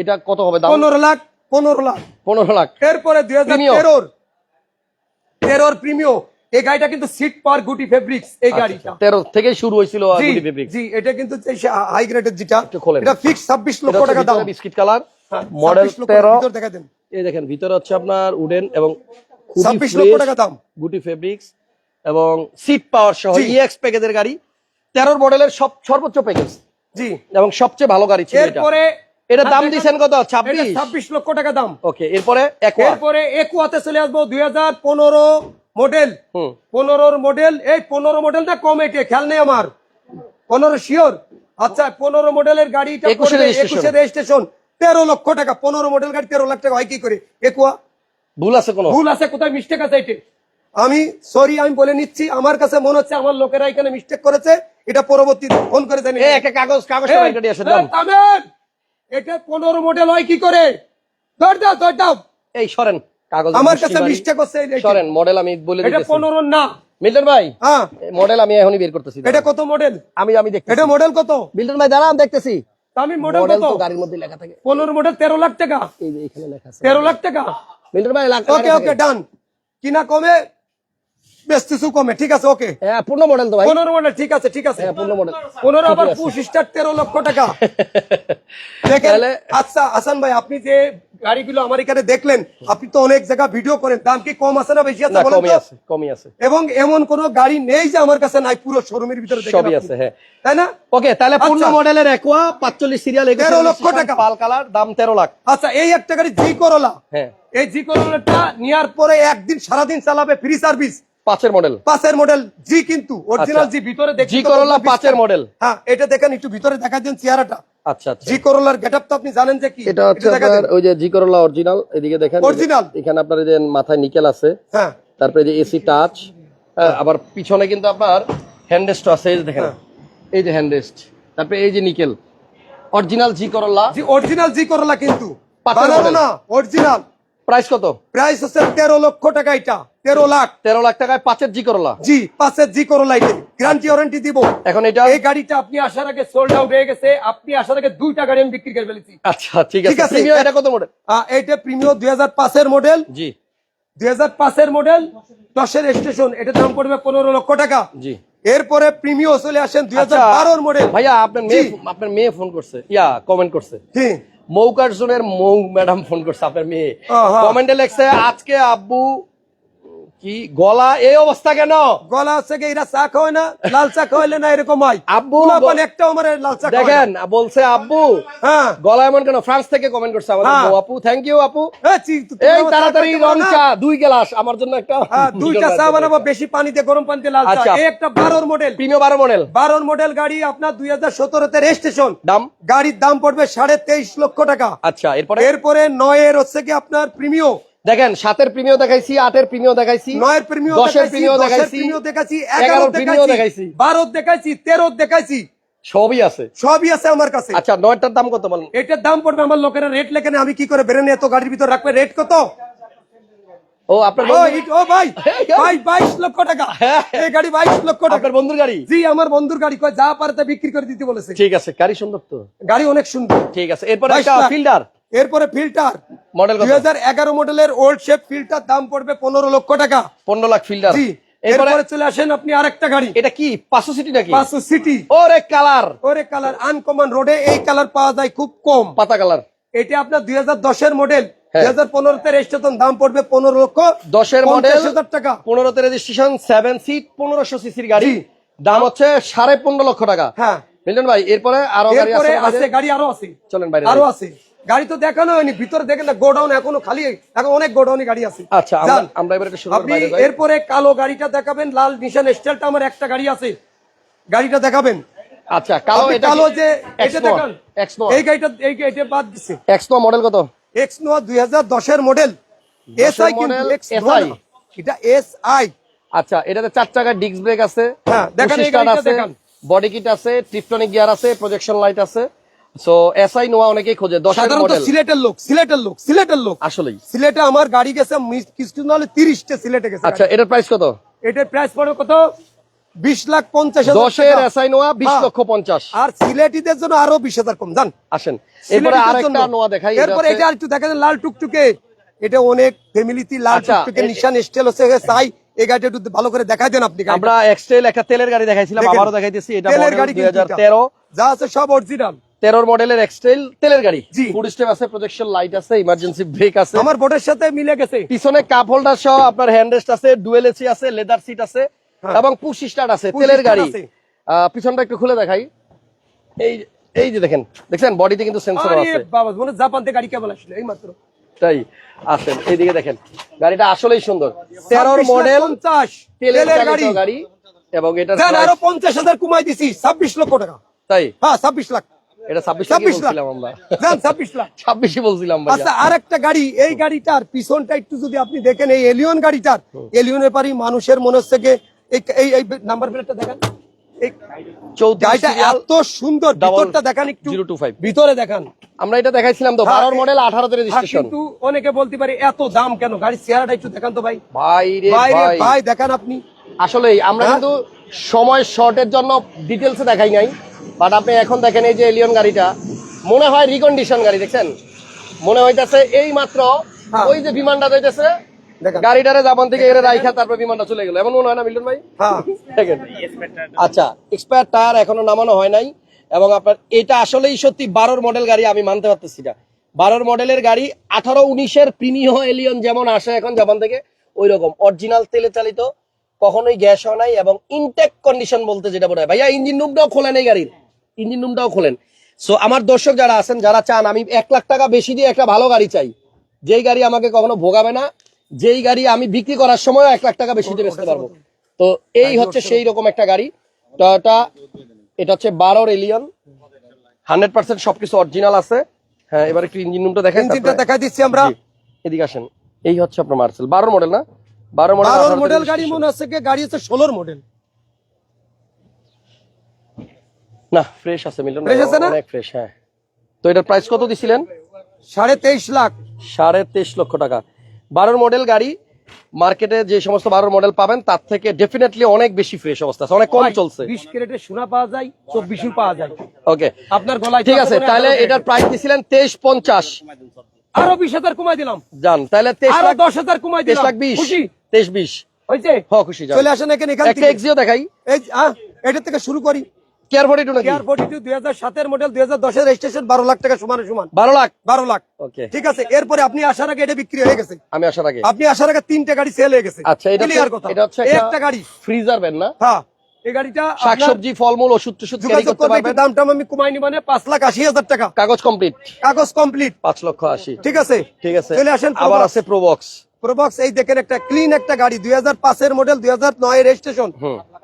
Speaker 1: এটা কত হবে দাম?
Speaker 2: পনেরো লাখ পনেরো লাখ।
Speaker 1: পনেরো লাখ।
Speaker 2: এরপরে দুই হাজার। তেরোর তেরোর প্রিমিও এই গাড়িটা কিন্তু সিট পার গুটি ফেব্রিক্স এই গাড়িটা।
Speaker 1: তেরো থেকে শুরু হয়েছিল গুটি ফেব্রিক
Speaker 2: জি এটা কিন্তু হাই গ্রেডের যেটা। এটা ফিক্স ছাব্বিশ লক্ষ টাকা দাম।
Speaker 1: বিস্কিট কালার মডেল
Speaker 2: 26 লক্ষ
Speaker 1: তেরো।
Speaker 2: দেখা দেন।
Speaker 1: এই দেখেন ভিতরে হচ্ছে আপনার উডেন এবং
Speaker 2: 26 লক্ষ টাকা দাম।
Speaker 1: গুটি ফেব্রিক্স এবং সিট পাওয়ার সহ। ইএক্স প্যাকেজের গাড়ি। তেরোর মডেলের সব সর্বোচ্চ প্যাকেজ
Speaker 2: জি।
Speaker 1: এবং সবচেয়ে ভালো গাড়ি ছিল এটা।
Speaker 2: এরপরে
Speaker 1: এটা দাম দিয়েছেন কত? ছাব্বিশ।
Speaker 2: ছাব্বিশ লক্ষ টাকা দাম।
Speaker 1: ওকে এরপরে
Speaker 2: এরপরে একুয়াতে চলে আসব দুই হাজার পনেরো মডেল।
Speaker 1: হুম।
Speaker 2: পনেরোর মডেল এই পনেরো মডেলটা কম এটে খেয়াল নেই আমার। পনেরো শিওর? আচ্ছা পনেরো মডেলের গাড়িটা
Speaker 1: 21 এর registration।
Speaker 2: একুশে রেজিস্ট্রেশন তেরো লক্ষ টাকা পনেরো মডেল গাড়ি তেরো লাখ টাকা হয় কি করে? একুয়া
Speaker 1: ভুল আছে কোনো?
Speaker 2: ভুল আছে কোথায় মিস্টেক আছে এটে আমি সরি আমি বলে নিচ্ছি আমার কাছে মনে হচ্ছে আমার লোকেরা এখানে মিস্টেক করেছে। এটা পরবর্তী ফোন করে জানি
Speaker 1: একটা কাগজ কাগজ।
Speaker 2: এটা পনেরো মডেল হয় কি করে?
Speaker 1: এই সরেন কাগজ
Speaker 2: আমার কাছে মিস্টেক হচ্ছে
Speaker 1: সরেন মডেল আমি বলে
Speaker 2: এটা পনেরো না।
Speaker 1: মিল্টন ভাই
Speaker 2: হ্যাঁ।
Speaker 1: মডেল আমি এখনই বের করতেছি
Speaker 2: এটা কত মডেল
Speaker 1: আমি আমি দেখতেছি।
Speaker 2: এটা মডেল কত?
Speaker 1: মিল্টন ভাই দাঁড়ান দেখতেছি।
Speaker 2: তা আমি মডেল
Speaker 1: মডেল
Speaker 2: কত?
Speaker 1: গাড়ির মধ্যে লেখা থাকে।
Speaker 2: পনেরো মডেল তেরো লাখ টাকা।
Speaker 1: এই যে এখানে লেখা আছে।
Speaker 2: তেরো লাখ টাকা?
Speaker 1: মিল্টন ভাই লাখ
Speaker 2: ওকে ওকে ডান কিনা কমে? বেচতেছু কমে ঠিক আছে ওকে।
Speaker 1: হ্যাঁ পূর্ণ মডেল তো ভাই।
Speaker 2: পনেরো মডেল ঠিক আছে ঠিক আছে।
Speaker 1: পূর্ণ মডেল
Speaker 2: পনেরো আবার তেরো লক্ষ টাকা। দেখেন আচ্ছা হাসান ভাই আপনি যে গাড়িগুলো আমার এখানে দেখলেন আপনি তো অনেক জায়গা ভিডিও করেন দাম কি কম আছে না বেশি আছে
Speaker 1: কমই আছে কমই আছে।
Speaker 2: এবং এমন কোন গাড়ি নেই যে আমার কাছে নাই পুরো শোরুমের ভিতরে
Speaker 1: সবই আছে হ্যাঁ।
Speaker 2: তাই না?
Speaker 1: ওকে তাহলে পূর্ণ। মডেলের একোয়া পাঁচচল্লিশ সিরিয়াল
Speaker 2: 13 লক্ষ টাকা।
Speaker 1: পাল কালার দাম তেরো লাখ।
Speaker 2: আচ্ছা এই একটা গাড়ি জি করোলা
Speaker 1: হ্যাঁ।
Speaker 2: এই জি করোলাটা নেওয়ার পরে একদিন সারাদিন চালাবে ফ্রি সার্ভিস
Speaker 1: পাঁচের মডেল।
Speaker 2: পাঁচের মডেল জি কিন্তু অরিজিনাল
Speaker 1: আচ্ছা।
Speaker 2: জি ভিতরে দেখি
Speaker 1: জি করোলা পাঁচের মডেল
Speaker 2: হ্যাঁ এটা দেখেন একটু ভিতরে দেখা দেন চেহারাটা।
Speaker 1: আচ্ছা আচ্ছা।
Speaker 2: জি করোলার গেটআপ তো আপনি জানেন যে কি?
Speaker 1: এটা হচ্ছে আপনার ওই যে জি করোলা অরিজিনাল এদিকে দেখেন
Speaker 2: Original?
Speaker 1: এখানে আপনার এই যে মাথায় নিকেল আছে।
Speaker 2: হ্যাঁ।
Speaker 1: তারপরে যে এসি টাচ আবার পিছনে কিন্তু আপনার হ্যান্ডরেস্ট আছে এই যে দেখেন।
Speaker 2: হ্যাঁ।
Speaker 1: এই যে হ্যান্ডরেস্ট তারপরে এই যে নিকেল অরিজিনাল জি করোলা।
Speaker 2: জি অরিজিনাল জি করোলা কিন্তু।
Speaker 1: পাঁচের
Speaker 2: বানানো না অরিজিনাল
Speaker 1: প্রাইস কত?
Speaker 2: প্রাইস হচ্ছে তেরো লক্ষ টাকা এটা তেরো লাখ।
Speaker 1: তেরো লাখ টাকায় পাঁচের জি করোলা
Speaker 2: জি পাঁচের জি করোলা এটা গ্যারান্টি ওয়ারেন্টি দিব।
Speaker 1: এখন এটা
Speaker 2: এই গাড়িটা আপনি আসার আগে সোল্ড আউট হয়ে গেছে আপনি আসার আগে দুইটা গাড়ি আমি বিক্রি করে ফেলেছি।
Speaker 1: আচ্ছা ঠিক
Speaker 2: ঠিক
Speaker 1: আছে। এটা কত মডেল
Speaker 2: এইটা প্রিমিয়াম দুই হাজার পাঁচের মডেল
Speaker 1: জি।
Speaker 2: দুই হাজার পাঁচের মডেল দশের স্টেশন এটা দাম পড়বে পনেরো লক্ষ টাকা।
Speaker 1: জি।
Speaker 2: এরপরে প্রিমিয়াম চলে আসেন দুই হাজার
Speaker 1: আচ্ছা,
Speaker 2: বারোর মডেল
Speaker 1: ভাইয়া আপনার মেয়ে আপনার মেয়ে ফোন করছে। ইয়া কমেন্ট করছে।
Speaker 2: জি।
Speaker 1: মৌকার জোনের মৌ ম্যাডাম ফোন করছে আপনার মেয়ে। কমেন্টে লেখছে আজকে আব্বু কি? গলা এই অবস্থা কেন?
Speaker 2: গলা হচ্ছে কি এরা চা খাওয়ায় না লাল চা খাওয়াইলে না এরকম হয়?
Speaker 1: আব্বু
Speaker 2: একটাও আমার লাল চা
Speaker 1: দেখেন বলছে আব্বু
Speaker 2: হ্যাঁ।
Speaker 1: গলা এমন কেন? ফ্রান্স থেকে কমেন্ট করছে আমাদের
Speaker 2: হ্যাঁ।
Speaker 1: আপু থ্যাংক ইউ আপু।
Speaker 2: এই
Speaker 1: তাড়াতাড়ি রং চা দুই গ্লাস আমার জন্য একটা
Speaker 2: হ্যাঁ, দুইটা চা বানাবো বেশি পানিতে গরম পানিতে লাল চা।
Speaker 1: আচ্ছা।
Speaker 2: একটা বারোর মডেল
Speaker 1: প্রিমিয় বারো মডেল
Speaker 2: বারোর মডেল গাড়ি আপনার দুই হাজার সতেরোতে রেজিস্ট্রেশন
Speaker 1: দাম?
Speaker 2: গাড়ির দাম পড়বে সাড়ে তেইশ লক্ষ টাকা।
Speaker 1: আচ্ছা এরপরে?
Speaker 2: এরপরে নয়ের হচ্ছে কি আপনার প্রিমিয়
Speaker 1: দেখেন সাতের প্রিমিয় দেখাইছি আটের প্রিমিয় দেখাইছি
Speaker 2: নয়ের প্রিমিয়
Speaker 1: দশের
Speaker 2: দশের
Speaker 1: দেখাইছি
Speaker 2: দেখাইছি এগারো
Speaker 1: প্রিমিয়
Speaker 2: দেখাইছি বারোর দেখাইছি তেরোর দেখাইছি।
Speaker 1: সবই আছে।
Speaker 2: সবই আছে আমার কাছে।
Speaker 1: আচ্ছা নয়টার দাম কত বলেন
Speaker 2: এটার দাম পড়বে আমার লোকেরা রেট লেখে আমি কি করে বেরেনে এত গাড়ির ভিতর রাখবে? রেট কত?
Speaker 1: ও আপনার
Speaker 2: ও
Speaker 1: বন্ধু-
Speaker 2: ইট- ও ভাই
Speaker 1: এই, এই।
Speaker 2: ভাই বাইশ লক্ষ টাকা।
Speaker 1: হ্যাঁ।
Speaker 2: এই গাড়ি বাইশ লক্ষ টাকা।
Speaker 1: আপনার বন্ধুর গাড়ি?
Speaker 2: জি আমার বন্ধুর গাড়ি। কয় যা পারে তা বিক্রি করে দিতে বলেছে।
Speaker 1: ঠিক আছে গাড়ি সুন্দর তো।
Speaker 2: গাড়ি অনেক সুন্দর।
Speaker 1: ঠিক আছে এরপরে
Speaker 2: 22
Speaker 1: একটা ফিল্ডার।
Speaker 2: এরপরে ফিল্টার।
Speaker 1: মডেল
Speaker 2: দুই হাজার এগারো মডেলের ওল্ড শেপ ফিল্টার দাম পড়বে পনেরো লক্ষ টাকা।
Speaker 1: পনেরো লাখ
Speaker 2: ফিল্টার
Speaker 1: এরপরে?
Speaker 2: চলে আসেন আপনি আরেকটা গাড়ি।
Speaker 1: এটা কি পাঁচশো সিটি নাকি?
Speaker 2: পাঁচশো সিটি
Speaker 1: ওরে কালার।
Speaker 2: ওরে কালার আনকমন রোডে এই কালার পাওয়া যায় খুব কম।
Speaker 1: পাতা কালার।
Speaker 2: এটা আপনার দুই মডেল
Speaker 1: হ্যাঁ।
Speaker 2: দুই হাজার পনেরোতে রেজিস্ট্রেশন দাম পড়বে পনেরো লক্ষ
Speaker 1: দশের মডেল
Speaker 2: হাজার টাকা।
Speaker 1: পনেরোতে রেজিস্ট্রেশন সেভেন সিট পনেরোশো সিসির গাড়ি। দাম হচ্ছে সাড়ে পনেরো লক্ষ টাকা।
Speaker 2: হ্যাঁ।
Speaker 1: ভাই এরপরে আরও গাড়ি আছে
Speaker 2: গাড়ি আরও আছে।
Speaker 1: চলেন বাইরে আরও
Speaker 2: আছে। গাড়ি তো দেখানো হয়নি ভিতরে দেখেন না গোডাউন এখনও খালি। এখন অনেক গোডাউনে গাড়ি আছে।
Speaker 1: আচ্ছা আমরা এবার
Speaker 2: আপনি এরপরে কালো গাড়িটা দেখাবেন লাল নিশান স্টাইলটা আমার একটা গাড়ি আছে। গাড়িটা দেখাবেন।
Speaker 1: আচ্ছা কালো এটা
Speaker 2: কালো যে এটা দেখান। এই গাড়িটা এই গাড়িটা বাদ দিছে।
Speaker 1: এক্সনো মডেল কত?
Speaker 2: মডেল কিন্তু এটা
Speaker 1: আচ্ছা এটাতে চার চাকার ডিস্ক ব্রেক আছে
Speaker 2: হ্যাঁ, দেখেন এই গাড়িটা
Speaker 1: আছে
Speaker 2: দেখান।
Speaker 1: বডি কিট আছে টিপটনিক গিয়ার আছে প্রজেকশন লাইট আছে। সো এসআই নোয়া অনেকেই খোঁজে
Speaker 2: সাধারণত সিলেটের লোক সিলেটের লোক সিলেটের লোক।
Speaker 1: আসলেই।
Speaker 2: সিলেটে আমার গাড়ি গেছে কিছু নাহলে তিরিশটা সিলেটে গেছে
Speaker 1: আচ্ছা এটার প্রাইস কত?
Speaker 2: এটার প্রাইস পড়বে কত? বিশ লাখ পঞ্চাশ
Speaker 1: দশের
Speaker 2: টাকা।
Speaker 1: এসআই নোয়া বিশ
Speaker 2: হ্যাঁ।
Speaker 1: লক্ষ পঞ্চাশ।
Speaker 2: আর সিলেটিদের জন্য আরও বিশ হাজার কম জান?
Speaker 1: আসেন। এরপরে আরেকটা নোয়া দেখাই এটা
Speaker 2: এরপরে এটা একটু দেখা যায় লাল টুকটুকে। এটা অনেক ফ্যামিলিতে লাল
Speaker 1: আচ্ছা,
Speaker 2: টুকটুকে নিশান হচ্ছে চাই এই গাড়িটা একটু ভালো করে দেখাই দেন আপনি
Speaker 1: আমরা এক্সটেল একটা তেলের গাড়ি দেখাইছিলাম আবারও দেখাইতেছি এটা
Speaker 2: তেলের গাড়ি
Speaker 1: দুই হাজার তেরো।
Speaker 2: যা আছে সব অরিজিনাল
Speaker 1: তেরোর মডেলের এক্সটেল তেলের গাড়ি। ফুড স্টেপ আছে প্রজেকশন লাইট আছে ইমার্জেন্সি ব্রেক আছে।
Speaker 2: আমার বোটের সাথে মিলে গেছে।
Speaker 1: পিছনে কাপ হোল্ডার সহ আপনার হ্যান্ড রেস্ট আছে ডুয়েল এসি আছে লেদার সিট আছে এবং পুশ স্টার্ট আছে তেলের গাড়ি। পিছনটা একটু খুলে দেখাই। এই এই যে দেখেন বডিতে কিন্তু সেন্সর আছে।
Speaker 2: বাবা মনে জাপান থেকে গাড়ি কেবল আসলো এই মাত্র।
Speaker 1: তাই আছেন এইদিকে দেখেন। গাড়িটা আসলেই সুন্দর। তেরোর মডেল তেলের গাড়ি। এবং এটা
Speaker 2: আরও পঞ্চাশ হাজার কমাই দিছি ছাব্বিশ লক্ষ টাকা।
Speaker 1: তাই।
Speaker 2: হ্যাঁ ছাব্বিশ লাখ।
Speaker 1: এটা ছাব্বিশ
Speaker 2: ছাব্বিশ লাখ।
Speaker 1: বলছিলাম আমরা।
Speaker 2: লাখ।
Speaker 1: বলছিলাম
Speaker 2: আচ্ছা গাড়ি এই গাড়িটার পিছনটা একটু যদি আপনি দেখেন এই এলিয়ন গাড়িটার এলিয়নের পারি মানুষের মনে হচ্ছে এই এই এই নাম্বার প্লেটটা দেখেন। এই
Speaker 1: চৌত্রিশ
Speaker 2: গাড়িটা
Speaker 1: সিরিয়াল
Speaker 2: এত সুন্দর ভিতরটা দেখান একটু।
Speaker 1: zero two five।
Speaker 2: ভিতরে দেখান।
Speaker 1: আমরা এটা দেখাইছিলাম তো
Speaker 2: হ্যাঁ,
Speaker 1: বারোর মডেল
Speaker 2: হ্যাঁ,
Speaker 1: রেজিস্ট্রেশন
Speaker 2: কিন্তু অনেকে বলতে পারে এত দাম কেন? গাড়ির চেহারাটা একটু দেখান তো ভাই।
Speaker 1: ভাই
Speaker 2: ভাই দেখান আপনি।
Speaker 1: আসলে আমরা
Speaker 2: হ্যাঁ?
Speaker 1: কিন্তু সময় শর্টের জন্য ডিটেলসে দেখাই নাই। বাট আপনি এখন দেখেন এই যে এলিয়ন গাড়িটা মনে হয় রিকন্ডিশন গাড়ি দেখছেন? মনে হইতাছে এই মাত্র
Speaker 2: হ্যাঁ।
Speaker 1: ওই যে বিমানটা যাইতেছে গাড়িটারে জাপান থেকে এর রাইখা তারপর বিমানটা চলে গেল। এমন মনে হয় না মিল্টন ভাই?
Speaker 2: হ্যাঁ।
Speaker 1: দেখেন। আচ্ছা এক্সপায়ার টায়ার এখনও নামানো হয় নাই এবং আপনার এটা আসলেই সত্যি বারোর মডেল গাড়ি আমি মানতে পারতেছি না। বারোর মডেলের গাড়ি আঠারো উনিশের প্রিমিয় এলিয়ন যেমন আসে এখন জাপান থেকে ওই রকম অরিজিনাল তেলে চালিত কখনোই গ্যাস হয় নাই এবং ইনটেক কন্ডিশন বলতে যেটা বলে ভাইয়া ইঞ্জিন রুমটাও খোলা এই গাড়ির। ইঞ্জিন রুমটাও খোলেন। সো আমার দর্শক যারা আছেন যারা চান আমি এক লাখ টাকা বেশি দিয়ে একটা ভালো গাড়ি চাই। যেই গাড়ি আমাকে কখনো ভোগাবে না যেই গাড়ি আমি বিক্রি করার সময় এক লাখ টাকা বেশি দিয়ে বেচতে পারব। তো এই হচ্ছে সেই রকম একটা গাড়ি। টয়োটা এটা হচ্ছে বারোর এলিয়ন হান্ড্রেড পার্সেন্ট সবকিছু অরিজিনাল আছে। হ্যাঁ এবার একটু ইঞ্জিন রুমটা দেখেন
Speaker 2: ইঞ্জিনটা দেখাই দিচ্ছি আমরা।
Speaker 1: এদিকে আসেন। এই হচ্ছে আপনার মার্সেল বারোর মডেল না? বারো মডেল
Speaker 2: মডেল গাড়ি মনে হচ্ছে কি? গাড়ি হচ্ছে ষোলোর মডেল
Speaker 1: না ফ্রেশ আছে মিলন
Speaker 2: Fresh আছে না?
Speaker 1: অনেক ফ্রেশ হ্যাঁ। তো এটার প্রাইস কত দিছিলেন?
Speaker 2: সাড়ে তেইশ লাখ।
Speaker 1: সাড়ে তেইশ লক্ষ টাকা। বারোর মডেল গাড়ি মার্কেটে যে সমস্ত বারোর মডেল পাবেন তার থেকে ডেফিনেটলি অনেক বেশি ফ্রেশ অবস্থা আছে অনেক কম চলছে।
Speaker 2: বিশ সোনা পাওয়া যায় চব্বিশও পাওয়া যায়।
Speaker 1: ওকে
Speaker 2: আপনার গলায়
Speaker 1: ঠিক আছে তাহলে এটার প্রাইস দিছিলেন তেইশ পঞ্চাশ।
Speaker 2: আরও বিশ হাজার কমাই দিলাম।
Speaker 1: যান তাহলে তেইশ লাখ
Speaker 2: দশ হাজার কমাই
Speaker 1: তেইশ লাখ বিশ।
Speaker 2: খুশি?
Speaker 1: তেইশ বিশ।
Speaker 2: হয়েছে
Speaker 1: হ খুশি যান।
Speaker 2: চলে আসেন এখানে এখান
Speaker 1: একটা এক্সিও দেখাই।
Speaker 2: এই এটা থেকে শুরু করি।
Speaker 1: কেয়ার ফোর্টি টু নাকি?
Speaker 2: কেয়ার ফোর্টি টু দুই মডেল দুই হাজার রেজিস্ট্রেশন বারো লাখ টাকা সমান সমান।
Speaker 1: বারো লাখ?
Speaker 2: বারো লাখ।
Speaker 1: ওকে
Speaker 2: ঠিক আছে এরপরে আপনি আসার আগে এটা বিক্রি হয়ে গেছে।
Speaker 1: আমি আসার আগে?
Speaker 2: আপনি আসার আগে তিনটে গাড়ি সেল হয়ে গেছে।
Speaker 1: আচ্ছা এটা
Speaker 2: Clear
Speaker 1: হচ্ছে-
Speaker 2: কথা।
Speaker 1: এটা হচ্ছে একটা
Speaker 2: একটা গাড়ি।
Speaker 1: ফ্রিজার ভ্যান না?
Speaker 2: হ্যাঁ এই গাড়িটা আপনার
Speaker 1: শাকসবজি ফলমূল ওষুধ টষুধ ক্যারি করতে পারবেন?
Speaker 2: দাম টাম আমি কমাই নি মানে পাঁচ লাখ আশি হাজার টাকা।
Speaker 1: কাগজ কমপ্লিট
Speaker 2: কাগজ কমপ্লিট
Speaker 1: পাঁচ লক্ষ আশি।
Speaker 2: ঠিক আছে।
Speaker 1: ঠিক আছে।
Speaker 2: চলে আসেন
Speaker 1: আবার আছে প্রোবক্স
Speaker 2: প্রবক্স এই দেখেন একটা ক্লিন একটা গাড়ি দুই হাজার পাঁচের মডেল দুই হাজার নয় রেজিস্ট্রেশন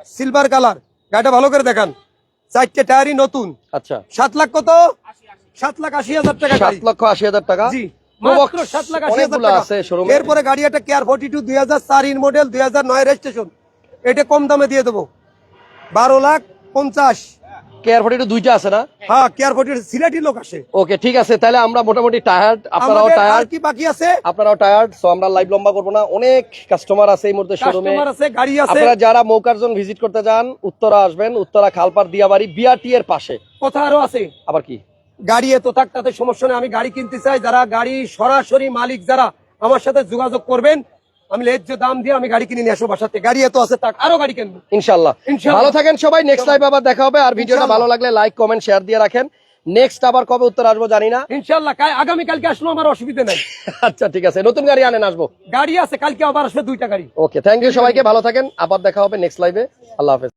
Speaker 2: সিলভার কালার গাড়িটা ভালো করে দেখান। চারটে টায়ারই নতুন।
Speaker 1: আচ্ছা।
Speaker 2: সাত লাখ কত? সাত লাখ আশি হাজার টাকা
Speaker 1: সাত লক্ষ আশি হাজার টাকা?
Speaker 2: জি। এরপরে গাড়ি একটা কেয়ার ফোর্টি টু দুই হাজার চার ইন মডেল দুই হাজার নয় রেজিস্ট্রেশন। এটা কম দামে দিয়ে দেবো। বারো লাখ পঞ্চাশ।
Speaker 1: কেয়ার ফোর্টি টু দুইটা আছে না?
Speaker 2: হ্যাঁ কেয়ার ফোর্টি সিলেটি লোক আসে।
Speaker 1: ওকে ঠিক আছে তাহলে আমরা মোটামুটি টায়ার্ড আপনারাও টায়ার্ড
Speaker 2: কি বাকি আছে?
Speaker 1: আপনারাও টায়ার্ড সো আমরা লাইভ লম্বা করব না। অনেক কাস্টমার আছে এই মুহূর্তে শোরুমে
Speaker 2: আছে গাড়ি আছে।
Speaker 1: আপনারা যারা মৌকারজন ভিজিট করতে যান উত্তরা আসবেন উত্তরা খালপার দিয়াবাড়ি বিআরটি এর পাশে।
Speaker 2: কথা আরও আছে।
Speaker 1: আবার কি?
Speaker 2: গাড়ি এত থাক তাতে সমস্যা নেই আমি গাড়ি কিনতে চাই যারা গাড়ি সরাসরি মালিক যারা আমার সাথে যোগাযোগ করবেন আমি লেজ দাম দিয়ে আমি গাড়ি কিনে নিয়ে আসব বাসাতে গাড়ি এত আছে তাক আরও গাড়ি কিনবো।
Speaker 1: ইনশাল্লাহ
Speaker 2: ইনশাআল্লাহ।
Speaker 1: ভালো থাকেন সবাই নেক্সট লাইভ আবার দেখা হবে। আর ভিডিওটা ভালো লাগলে লাইক কমেন্ট শেয়ার দিয়ে রাখেন। নেক্সট আবার কবে উত্তর আসব জানি না।
Speaker 2: ইনশাল্লাহ কাল আগামী কালকে আসলো আমার অসুবিধা নাই।
Speaker 1: আচ্ছা ঠিক আছে। নতুন গাড়ি আনেন আসব।
Speaker 2: গাড়ি আছে কালকে আবার আসবে দুইটা গাড়ি।
Speaker 1: ওকে থ্যাংক ইউ সবাইকে ভালো থাকেন। আবার দেখা হবে নেক্সট লাইভে আল্লাহ হাফেজ।